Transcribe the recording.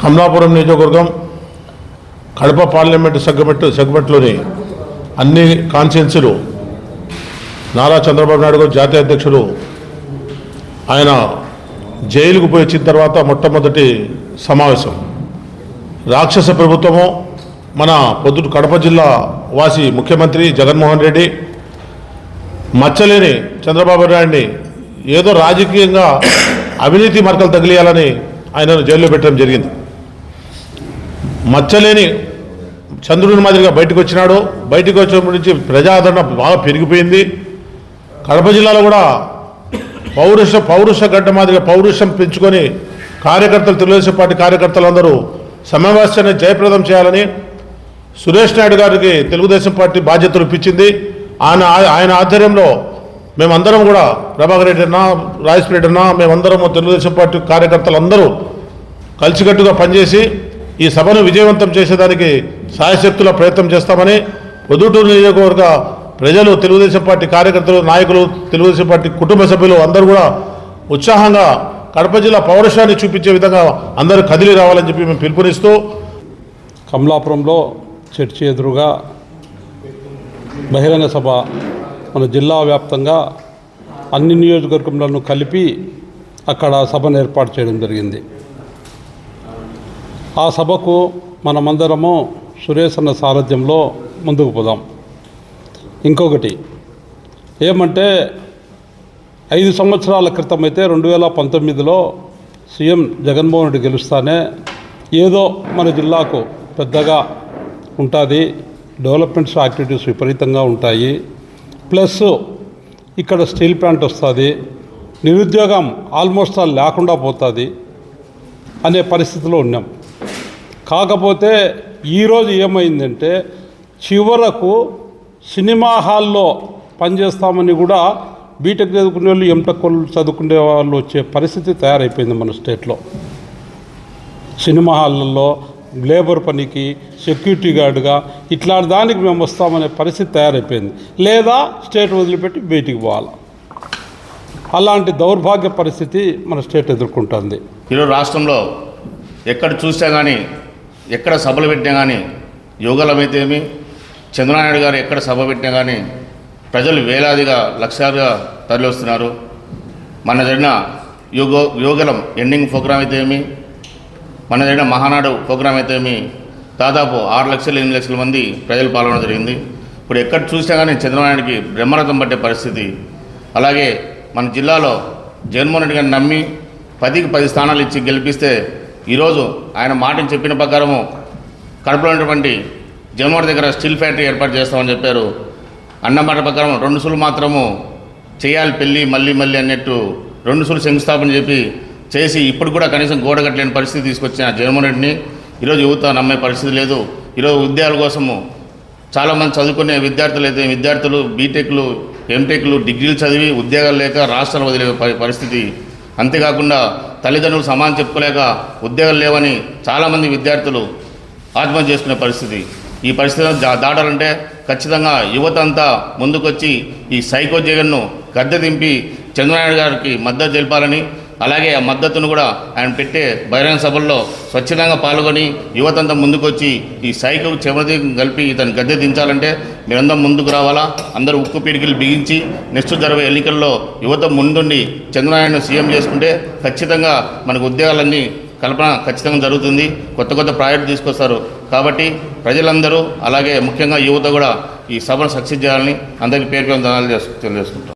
కమలాపురం నియోజకవర్గం Kadapa parliament segment సెగ్మెంట్లోని అన్ని కాన్స్టిట్యున్సీలు నారా చంద్రబాబు నాయుడు గారు జాతీయ అధ్యక్షులు ఆయన జైలుకు పోయి వచ్చిన తర్వాత మొట్టమొదటి సమావేశం. రాక్షస ప్రభుత్వము మన పొద్దుట కడప జిల్లా వాసి ముఖ్యమంత్రి జగన్మోహన్ రెడ్డి మచ్చలేని చంద్రబాబు నాయుడిని ఏదో రాజకీయంగా అవినీతి మరకలు తగిలియాలని ఆయనను జైల్లో పెట్టడం జరిగింది. మచ్చలేని చంద్రుని మాదిరిగా బయటకు వచ్చినాడు. బయటకు వచ్చినప్పటి నుంచి ప్రజాదరణ బాగా పెరిగిపోయింది. కడప జిల్లాలో కూడా పౌరుష పౌరుష గడ్డ మాదిరిగా పౌరుషం పెంచుకొని కార్యకర్తలు తెలుగుదేశం పార్టీ కార్యకర్తలందరూ సమావేశాన్ని జయప్రదం చేయాలని సురేష్ నాయుడు గారికి తెలుగుదేశం పార్టీ బాధ్యతలు ఇప్పించింది. ఆయన ఆయన ఆధ్వర్యంలో మేమందరం కూడా ప్రభాకర్ రెడ్డి అన్న రాజేష్ రెడ్డి అన్న మేమందరం తెలుగుదేశం పార్టీ కార్యకర్తలందరూ కలిసికట్టుగా పనిచేసి ఈ సభను విజయవంతం చేసేదానికి సాయశక్తుల ప్రయత్నం చేస్తామని పొదుటూరు నియోజకవర్గ ప్రజలు తెలుగుదేశం పార్టీ కార్యకర్తలు నాయకులు తెలుగుదేశం పార్టీ కుటుంబ సభ్యులు అందరూ కూడా ఉత్సాహంగా కడప జిల్లా పౌరుషాన్ని చూపించే విధంగా అందరూ కదిలి రావాలని చెప్పి మేము పిలుపునిస్తూ కమలాపురంలో చర్చి ఎదురుగా బహిరంగ సభ మన జిల్లా వ్యాప్తంగా అన్ని నియోజకవర్గంలోనూ కలిపి అక్కడ సభను ఏర్పాటు చేయడం జరిగింది. ఆ సభకు మనమందరము సురేష్ అన్న సారథ్యంలో ముందుకు పోదాం. ఇంకొకటి ఏమంటే ఐదు సంవత్సరాల క్రితం అయితే రెండు వేల పంతొమ్మిదిలో సీఎం జగన్మోహన్ రెడ్డి గెలుస్తానే ఏదో మన జిల్లాకు పెద్దగా ఉంటుంది డెవలప్మెంట్స్ యాక్టివిటీస్ విపరీతంగా ఉంటాయి ప్లస్ ఇక్కడ స్టీల్ ప్లాంట్ వస్తుంది నిరుద్యోగం ఆల్మోస్ట్ ఆల్ లేకుండా పోతుంది అనే పరిస్థితిలో ఉన్నాం. కాకపోతే ఈరోజు ఏమైందంటే చివరకు సినిమా హాల్లో పనిచేస్తామని కూడా బీటెక్ చదువుకునే వాళ్ళు ఎంటెక్ చదువుకునే వాళ్ళు వచ్చే పరిస్థితి తయారైపోయింది మన స్టేట్లో. సినిమా హాళ్ళల్లో లేబర్ పనికి సెక్యూరిటీ గార్డుగా ఇట్లాంటి దానికి మేము వస్తామనే పరిస్థితి తయారైపోయింది. లేదా స్టేట్ వదిలిపెట్టి బయటికి పోవాలి. అలాంటి దౌర్భాగ్య పరిస్థితి మన స్టేట్ ఎదుర్కొంటుంది. ఈరోజు రాష్ట్రంలో ఎక్కడ చూసినా కానీ ఎక్కడ సభలు పెట్టినా కానీ యోగలమైతేమి చంద్రనాయుడు గారు ఎక్కడ సభ పెట్టినా కానీ ప్రజలు వేలాదిగా లక్షలుగా తరలివస్తున్నారు. మన జరిగిన యోగో యోగలం ఎండింగ్ ప్రోగ్రామ్ అయితే ఏమి మన జరిగిన మహానాడు ప్రోగ్రామ్ అయితే ఏమి దాదాపు ఆరు లక్షలు ఎనిమిది లక్షల మంది ప్రజలు పాల్గొనడం జరిగింది. ఇప్పుడు ఎక్కడ చూసినా కానీ చంద్రనాయుడికి బ్రహ్మరథం పట్టే పరిస్థితి. అలాగే మన జిల్లాలో జగన్మోహన్ రెడ్డి గారిని నమ్మి పదికి పది స్థానాలు ఇచ్చి గెలిపిస్తే ఈరోజు ఆయన మాటను చెప్పిన ప్రకారము కడపలో ఉన్నటువంటి జగన్మోహన్ దగ్గర స్టీల్ ఫ్యాక్టరీ ఏర్పాటు చేస్తామని చెప్పారు. అన్నమాట ప్రకారం రెండు సులు మాత్రము చేయాలి పెళ్ళి మళ్ళీ మళ్ళీ అన్నట్టు రెండు సులు శంకుస్థాపన చెప్పి చేసి ఇప్పుడు కూడా కనీసం గోడ కట్టలేని పరిస్థితి తీసుకొచ్చిన జగన్మోహన్ రెడ్డిని ఈరోజు యువత నమ్మే పరిస్థితి లేదు. ఈరోజు ఉద్యోగాల కోసము చాలామంది చదువుకునే విద్యార్థులు అయితే విద్యార్థులు బీటెక్లు ఎంటెక్లు డిగ్రీలు చదివి ఉద్యోగాలు లేక రాష్ట్రాలు వదిలే పరిస్థితి. అంతేకాకుండా తల్లిదండ్రులు సమానం చెప్పుకోలేక ఉద్యోగాలు లేవని చాలామంది విద్యార్థులు ఆత్మహత్య చేసుకునే పరిస్థితి. ఈ పరిస్థితిని దాటాలంటే ఖచ్చితంగా యువత అంతా ముందుకొచ్చి ఈ సైకో జగన్ను గద్దె దింపి చంద్రనాయుడు గారికి మద్దతు తెలిపాలని అలాగే ఆ మద్దతును కూడా ఆయన పెట్టే బహిరంగ సభల్లో స్వచ్ఛందంగా పాల్గొని యువతంతా ముందుకొచ్చి ఈ సైకిల్ చెమది కలిపి ఇతను గద్దె దించాలంటే మీరందరం ముందుకు రావాలా? అందరూ ఉక్కు పీడికలు బిగించి నెక్స్ట్ జరిగే ఎన్నికల్లో యువత ముందుండి చంద్రనారాయణ సీఎం చేసుకుంటే ఖచ్చితంగా మనకు ఉద్యోగాలన్నీ కల్పన ఖచ్చితంగా జరుగుతుంది. కొత్త కొత్త ప్రాజెక్టు తీసుకొస్తారు. కాబట్టి ప్రజలందరూ అలాగే ముఖ్యంగా యువత కూడా ఈ సభను సక్సెస్ చేయాలని అందరికీ పేరు పేరు ధనాలు తెలియజేసుకుంటాం